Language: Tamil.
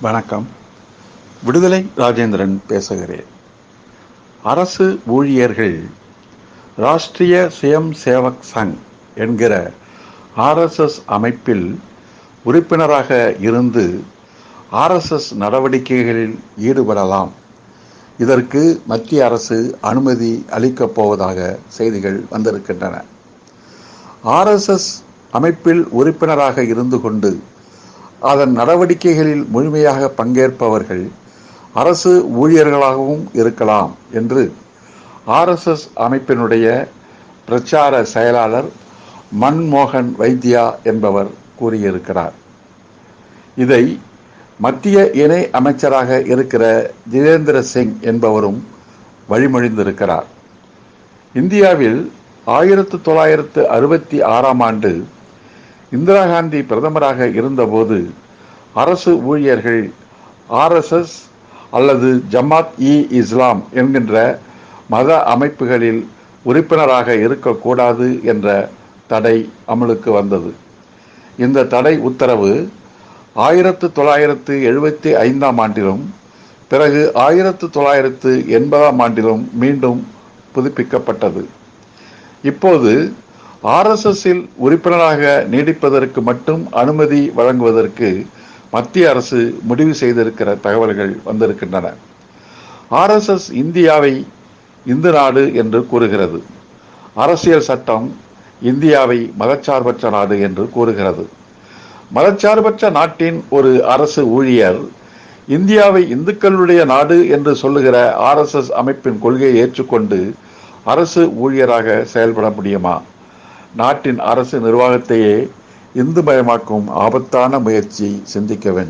வணக்கம். விடுதலை ராஜேந்திரன் பேசுகிறேன். அரசு ஊழியர்கள் ராஷ்டிரிய சுயம் சேவக் சங் என்கிற ஆர்எஸ்எஸ் அமைப்பில் உறுப்பினராக இருந்து ஆர்எஸ்எஸ் நடவடிக்கைகளில் ஈடுபடலாம். இதற்கு மத்திய அரசு அனுமதி அளிக்கப் போவதாக செய்திகள் வந்திருக்கின்றன. ஆர்எஸ்எஸ் அமைப்பில் உறுப்பினராக இருந்து கொண்டு அதன் நடவடிக்கைகளில் முழுமையாக பங்கேற்பவர்கள் அரசு ஊழியர்களாகவும் இருக்கலாம் என்று ஆர்எஸ்எஸ் அமைப்பினுடைய பிரச்சார செயலாளர் மன்மோகன் வைத்தியா என்பவர் கூறியிருக்கிறார். இதை மத்திய இணை அமைச்சராக இருக்கிற ஜிதேந்திர சிங் என்பவரும் வழிமொழிந்திருக்கிறார். இந்தியாவில் ஆயிரத்து தொள்ளாயிரத்து அறுபத்தி ஆறாம் ஆண்டு இந்திரா காந்தி பிரதமராக இருந்தபோது அரசு ஊழியர்கள் ஆர்எஸ்எஸ் அல்லது ஜமாத் இ இஸ்லாம் என்கின்ற மத அமைப்புகளில் உறுப்பினராக இருக்கக்கூடாது என்ற தடை அமலுக்கு வந்தது. இந்த தடை உத்தரவு ஆயிரத்து தொள்ளாயிரத்து எழுபத்தி ஐந்தாம் ஆண்டிலும் பிறகு ஆயிரத்து தொள்ளாயிரத்து எண்பதாம் ஆண்டிலும் மீண்டும் புதுப்பிக்கப்பட்டது. இப்போது ஆர்எஸ்எஸ்ஸில் உறுப்பினராக நீடிப்பதற்கு மட்டும் அனுமதி வழங்குவதற்கு மத்திய அரசு முடிவு செய்திருக்கிற தகவல்கள் வந்திருக்கின்றன. ஆர்எஸ்எஸ் இந்தியாவை இந்து நாடு என்று கூறுகிறது. அரசியல் சட்டம் இந்தியாவை மதச்சார்பற்ற நாடு என்று கூறுகிறது. மதச்சார்பற்ற நாட்டின் ஒரு அரசு ஊழியர் இந்தியாவை இந்துக்களுடைய நாடு என்று சொல்லுகிற ஆர்எஸ்எஸ் அமைப்பின் கொள்கையை ஏற்றுக்கொண்டு அரசு ஊழியராக செயல்பட முடியுமா? நாட்டின் அரசு நிர்வாகத்தையே இந்து மயமாக்கும் ஆபத்தான முயற்சி சிந்திக்க வேண்டும்.